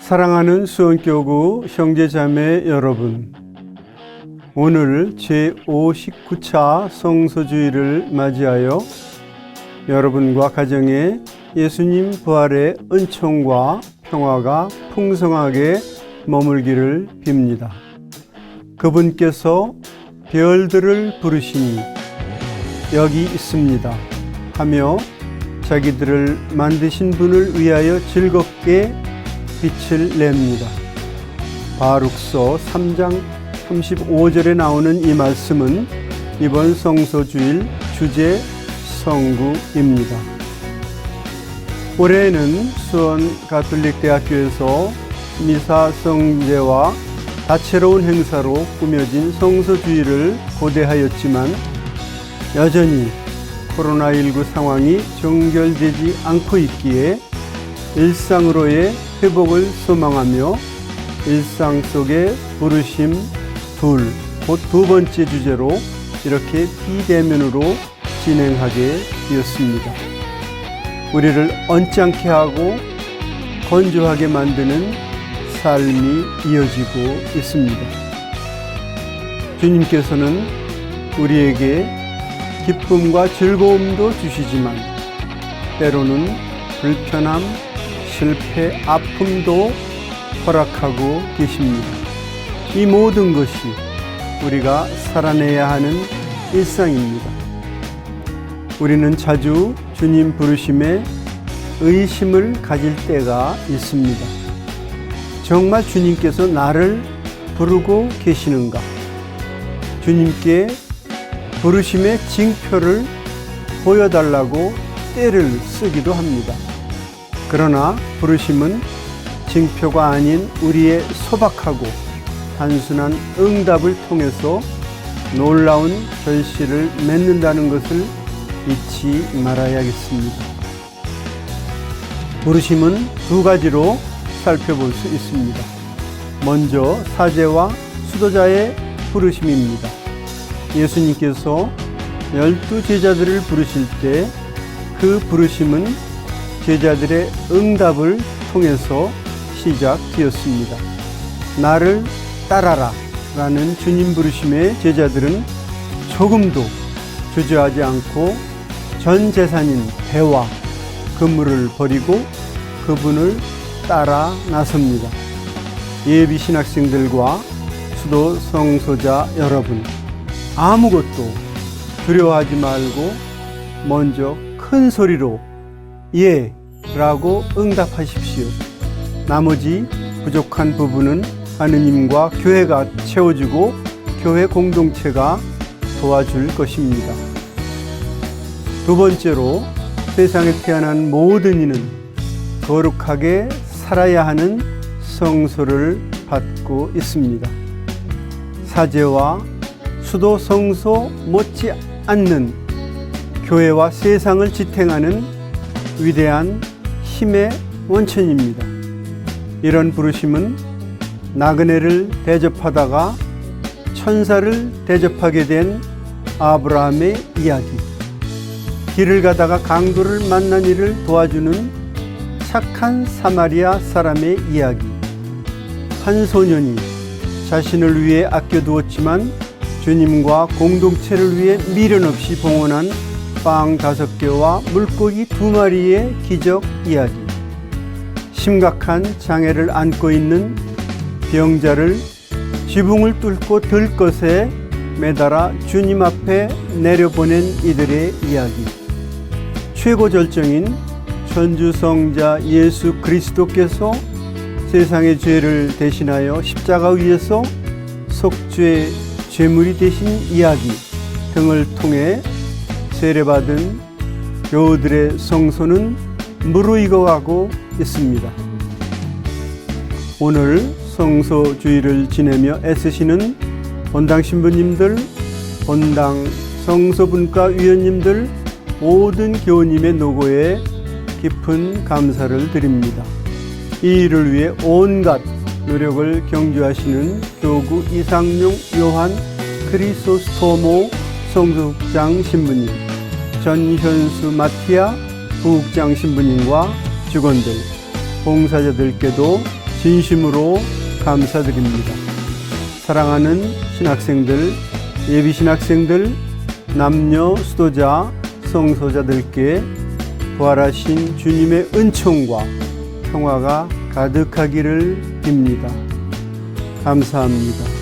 사랑하는 수원교구 형제자매 여러분, 오늘 제59차 성소주의를 맞이하여 여러분과 가정에 예수님 부활의 은총과 평화가 풍성하게 머물기를 빕니다. 그분께서 별들을 부르시니 여기 있습니다 하며 자기들을 만드신 분을 위하여 즐겁게 빛을 냅니다. 바룩서 3장 35절에 나오는 이 말씀은 이번 성소주일 주제 성구입니다. 올해는 수원 가톨릭대학교에서 미사 성제와 다채로운 행사로 꾸며진 성소주의를 고대하였지만 여전히 코로나19 상황이 정결되지 않고 있기에 일상으로의 회복을 소망하며 일상 속의 부르심 둘, 곧 두 번째 주제로 이렇게 비대면으로 진행하게 되었습니다. 우리를 언짢게 하고 건조하게 만드는 삶이 이어지고 있습니다. 주님께서는 우리에게 기쁨과 즐거움도 주시지만 때로는 불편함, 실패, 아픔도 허락하고 계십니다. 이 모든 것이 우리가 살아내야 하는 일상입니다. 우리는 자주 주님 부르심에 의심을 가질 때가 있습니다. 정말 주님께서 나를 부르고 계시는가? 주님께 부르심의 징표를 보여달라고 때를 쓰기도 합니다. 그러나 부르심은 징표가 아닌 우리의 소박하고 단순한 응답을 통해서 놀라운 결실을 맺는다는 것을 잊지 말아야겠습니다. 부르심은 두 가지로 살펴볼 수 있습니다. 먼저 사제와 수도자의 부르심입니다. 예수님께서 열두 제자들을 부르실 때 그 부르심은 제자들의 응답을 통해서 시작되었습니다. 나를 따라라 라는 주님 부르심의 제자들은 조금도 주저하지 않고 전 재산인 배와 그물을 버리고 그분을 따라 나섭니다. 예비 신학생들과 수도 성소자 여러분, 아무것도 두려워하지 말고 먼저 큰 소리로 예 라고 응답하십시오. 나머지 부족한 부분은 하느님과 교회가 채워주고 교회 공동체가 도와줄 것입니다. 두 번째로 세상에 태어난 모든 이는 거룩하게 살아야 하는 성소를 받고 있습니다. 사제와 수도 성소 못지 않는 교회와 세상을 지탱하는 위대한 힘의 원천입니다. 이런 부르심은 나그네를 대접하다가 천사를 대접하게 된 아브라함의 이야기, 길을 가다가 강도를 만난 이를 도와주는 착한 사마리아 사람의 이야기, 한 소년이 자신을 위해 아껴두었지만 주님과 공동체를 위해 미련 없이 봉헌한 빵 다섯 개와 물고기 두 마리의 기적 이야기, 심각한 장애를 안고 있는 병자를 지붕을 뚫고 들 것에 매달아 주님 앞에 내려보낸 이들의 이야기. 최고 절정인 천주성자 예수 그리스도께서 세상의 죄를 대신하여 십자가 위에서 속죄 죄물이 되신 이야기 등을 통해 세례받은 교우들의 성소는 무르익어가고 있습니다. 오늘 성소 주의를 지내며 애쓰시는 본당 신부님들, 본당 성소분과 위원님들 모든 교우님의 노고에 깊은 감사를 드립니다. 이 일을 위해 온갖 노력을 경주하시는 교구 이상용 요한 크리소스토모 성소국장 신부님, 전현수 마티아 부국장 신부님과 직원들, 봉사자들께도 진심으로 감사드립니다. 사랑하는 신학생들, 예비 신학생들, 남녀 수도자, 성소자들께 부활하신 주님의 은총과 평화가 가득하기를 빕니다. 감사합니다.